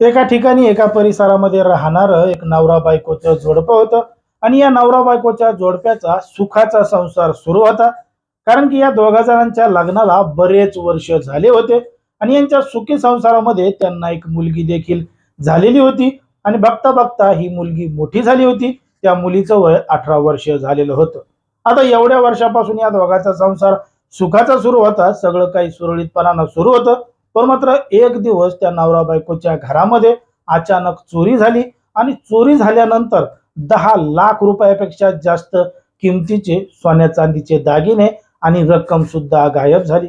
एका ठिकाणी एका परिसरामध्ये राहणारं एक नवरा बायकोचं जोडपं होतं. आणि या नवरा बायकोच्या जोडप्याचा सुखाचा संसार सुरू होता. कारण की या दोघा जणांच्या लग्नाला बरेच वर्ष झाले होते. आणि यांच्या सुखी संसारामध्ये त्यांना एक मुलगी देखील झालेली होती. आणि बघता बघता ही मुलगी मोठी झाली होती. त्या मुलीचं वय अठरा वर्ष झालेलं होतं. आता एवढ्या वर्षापासून या दोघांचा संसार सुखाचा सुरू होता. सगळं काही सुरळीतपणानं सुरू होतं. पण मात्र एक दिवस त्या नवरा बायकोच्या घरामध्ये अचानक चोरी झाली आणि चोरी झाल्यानंतर दहा लाख रुपयापेक्षा जास्त किमतीचे सोन्या चांदीचे दागिने आणि रक्कम सुद्धा गायब झाली.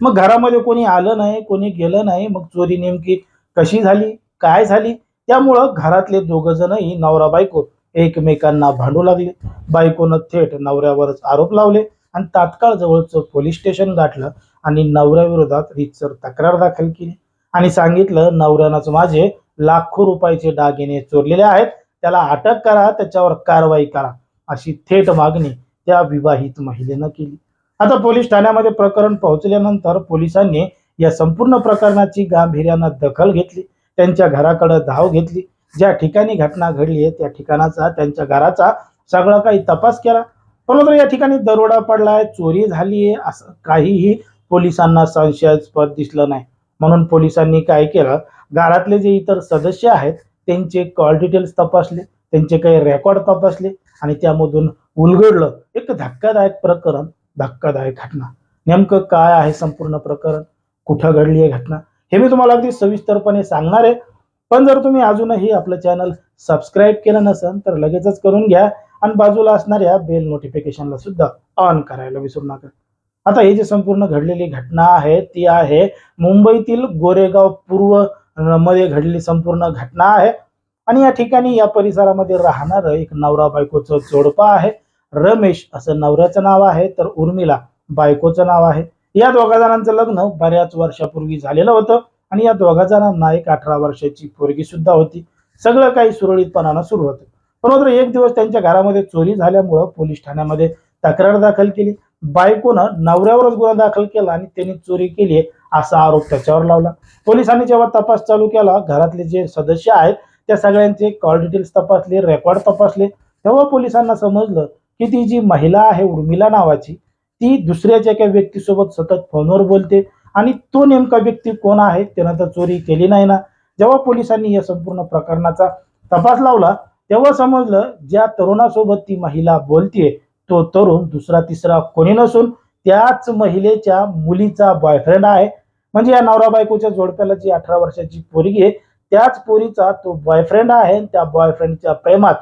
मग घरामध्ये कोणी आलं नाही कोणी गेलं नाही मग चोरी नेमकी कशी झाली काय झाली? त्यामुळं घरातले दोघ जणही नवरा बायको एकमेकांना भांडू लागले. बायकोनं थेट नवऱ्यावरच आरोप लावले आणि तात्काळ जवळचं पोलीस स्टेशन गाठलं. आणि नवऱ्याविरोधात रीतसर तक्रार दाखल केली. आणि सांगितलं नवऱ्यानंच माझे लाखो रुपयाचे दागिने चोरलेले आहेत त्याला अटक करा त्याच्यावर कारवाई करा अशी थेट मागणी त्या विवाहित महिलेनं केली. आता पोलीस ठाण्यामध्ये प्रकरण पोहोचल्यानंतर पोलिसांनी या संपूर्ण प्रकरणाची गांभीर्यानं दखल घेतली. त्यांच्या घराकडे धाव घेतली. ज्या ठिकाणी घटना घडली आहे त्या ठिकाणाचा त्यांच्या घराचा सगळा काही तपास केला. परंतु या ठिकाणी दरोडा पडलाय चोरी झाली आहे असं काहीही पोलिसांना संशयास्पद दिसलं नाही. म्हणून पोलिसांनी काय केलं? घरातले जे इतर सदस्य आहेत त्यांचे कॉल डिटेल्स तपासले त्यांचे काही रेकॉर्ड तपासले आणि त्यामधून उलगडलं. एक धक्कादायक प्रकरण धक्कादायक घटना. नेमकं काय आहे संपूर्ण प्रकरण? कुठं घडली आहे घटना? हे मी तुम्हाला अगदी सविस्तरपणे सांगणार आहे. पण जर तुम्ही अजूनही आपलं चॅनल सबस्क्राईब केलं नसेल तर लगेचच करून घ्या. आणि बाजूला असणाऱ्या बेल नोटिफिकेशनला सुद्धा ऑन करायला विसरू नका. आता ही जी संपूर्ण घडलेली घटना आहे ती आहे मुंबईतील गोरेगाव पूर्वमध्ये घडलेली संपूर्ण घटना आहे. आणि या ठिकाणी या परिसरामध्ये राहणारं एक नवरा बायकोचं जोडपं आहे. रमेश असं नवऱ्याचं नाव आहे तर उर्मिला बायकोचं नाव आहे. या दोघा जणांचं लग्न बऱ्याच वर्षापूर्वी झालेलं होतं आणि या दोघा जणांना एक अठरा वर्षाची पोरगी सुद्धा होती. सगळं काही सुरळीतपणानं सुरू होतं. पण मात्र एक दिवस त्यांच्या घरामध्ये चोरी झाल्यामुळं पोलीस ठाण्यामध्ये तक्रार दाखल केली. बायकोनं नवऱ्यावरच गुन्हा दाखल केला आणि त्यांनी चोरी केली आहे असा आरोप त्याच्यावर लावला. पोलिसांनी जेव्हा तपास चालू केला घरातले जे सदस्य आहेत त्या सगळ्यांचे कॉल डिटेल्स तपासले रेकॉर्ड तपासले. तेव्हा पोलिसांना समजलं की ती जी महिला आहे उर्मिला नावाची ती दुसऱ्याच्या एका व्यक्तीसोबत सतत फोनवर बोलते आणि तो नेमका व्यक्ती कोण आहे त्यानं तर चोरी केली नाही ना. जेव्हा पोलिसांनी या संपूर्ण प्रकरणाचा तपास लावला तेव्हा समजलं ज्या तरुणासोबत ती महिला बोलतीये तो तरुण दुसरा तिसरा कोणी नसून त्याच महिलेच्या मुलीचा बॉयफ्रेंड आहे. म्हणजे या नवरा बायकोच्या जोडप्याला जी अठरा वर्षाची पोरगी आहे त्याच पोरीचा तो बॉयफ्रेंड आहे आणि त्या बॉयफ्रेंडच्या प्रेमात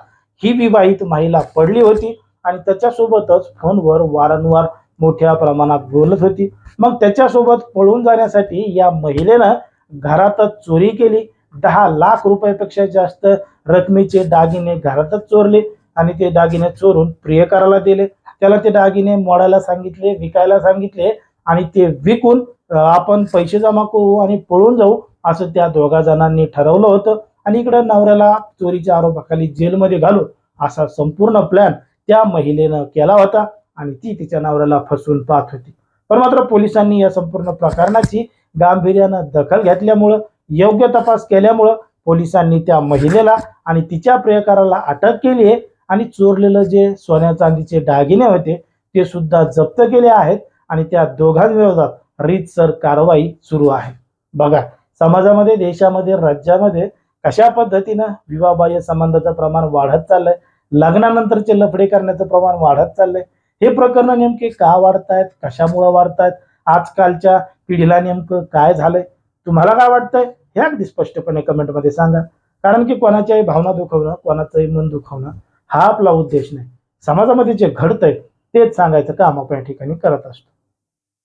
ही विवाहित महिला पडली होती आणि त्याच्यासोबतच फोनवर वारंवार मोठ्या प्रमाणात बोलत होती. मग त्याच्यासोबत पळून जाण्यासाठी या महिलेनं घरातच चोरी केली. दहा लाख रुपयापेक्षा जास्त रकमेचे दागिने घरातच चोरले. आणि ते दागिने चोरून प्रियकराला दिले. त्याला ते दागिने मोडायला सांगितले विकायला सांगितले आणि ते विकून आपण पैसे जमा करू आणि पळून जाऊ असं त्या दोघा जणांनी ठरवलं होतं. आणि इकडं नवऱ्याला चोरीच्या आरोपाखाली जेलमध्ये घालू असा संपूर्ण प्लॅन त्या महिलेनं केला होता आणि ती तिच्या नवऱ्याला फसवून पाहत होती. पण मात्र पोलिसांनी या संपूर्ण प्रकरणाची गांभीर्यानं दखल घेतल्यामुळं योग्य तपास केल्यामुळं पोलिसांनी त्या महिलेला आणि तिच्या प्रियकाराला अटक केली आहे. आणि चोरलेलं जे सोन्या चांदीचे दागिने होते ते सुद्धा जप्त केले आहेत आणि त्या दोघांविरोधात रीतसर कारवाई सुरू आहे. बघा समाजामध्ये देशामध्ये राज्यामध्ये कशा पद्धतीनं विवाहबाह्य संबंधाचं प्रमाण वाढत चाललंय लग्नानंतरचे लफडे करण्याचं प्रमाण वाढत चाललंय हे प्रकरण नेमके का वाढतायत कशामुळे वाढतायत आजकालच्या पिढीला नेमकं काय झालंय तुम्हाला काय वाटतंय हे अगदी स्पष्टपणे कमेंटमध्ये सांगा. कारण की कोणाच्याही भावना दुखवणं कोणाचंही मन दुखवणं हा आपला उद्देश नाही. समाजामध्ये जे घडतंय तेच सांगायचं काम आपण या ठिकाणी करत असतो.